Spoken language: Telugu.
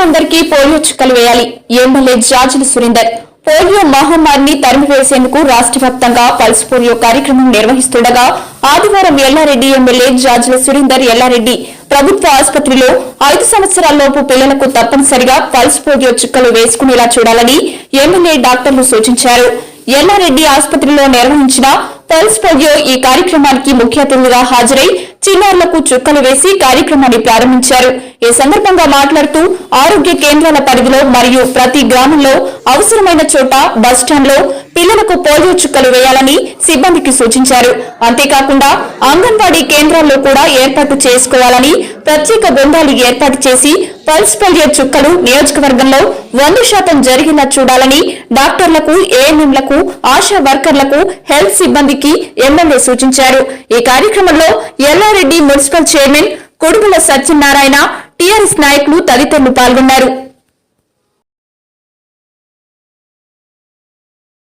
పిల్లలందరికీ పోలియో చుక్కలు వేయాలి. ఎమ్మెల్యే జార్జిల సురేందర్ పోలియో మహమ్మారిని తరిమివేసేందుకు రాష్ట్ర వ్యాప్తంగా పల్స్ పోలియో కార్యక్రమం నిర్వహిస్తుండగా ఆదివారం ఎల్లారెడ్డి ఎమ్మెల్యే జార్జిల సురేందర్ ఎల్లారెడ్డి ప్రభుత్వ ఆసుపత్రిలో ఐదు సంవత్సరాలలోపు పిల్లలకు తప్పనిసరిగా పల్స్ పోలియో చుక్కలు వేసుకునేలా చూడాలని ఎమ్మెల్యే డాక్టర్లు సూచించారు. ఎల్లారెడ్డి ఆసుపత్రిలో నిర్వహించిన పల్స్ పోలియో ఈ కార్యక్రమానికి ముఖ్య అతిథిగా హాజరై చిన్నారులకు చుక్కలు వేసి కార్యక్రమాన్ని ప్రారంభించారు. ఈ సందర్భంగా మాట్లాడుతూ ఆరోగ్య కేంద్రాల పరిధిలో మరియు ప్రతి గ్రామంలో అవసరమైన చోట బస్టాండ్లో పిల్లలకు పోలియో చుక్కలు వేయాలని సిబ్బందికి సూచించారు. అంతేకాకుండా అంగన్వాడీ కేంద్రాల్లో కూడా ఏర్పాటు చేసుకోవాలని ప్రత్యేక బృందాలు ఏర్పాటు చేసి పల్స్ పోలియో చుక్కలు నియోజకవర్గంలో వంద శాతం జరిగేలా చూడాలని డాక్టర్లకు ఏఎన్ఎంలకు ఆశా వర్కర్లకు హెల్త్ సిబ్బందికి ఎమ్మెల్యే సూచించారు. ఈ కార్యక్రమంలో Yellareddy municipal chairman Kodugula Satyanarayana TRS నాయకులు తదితరులు పాల్గొన్నారు.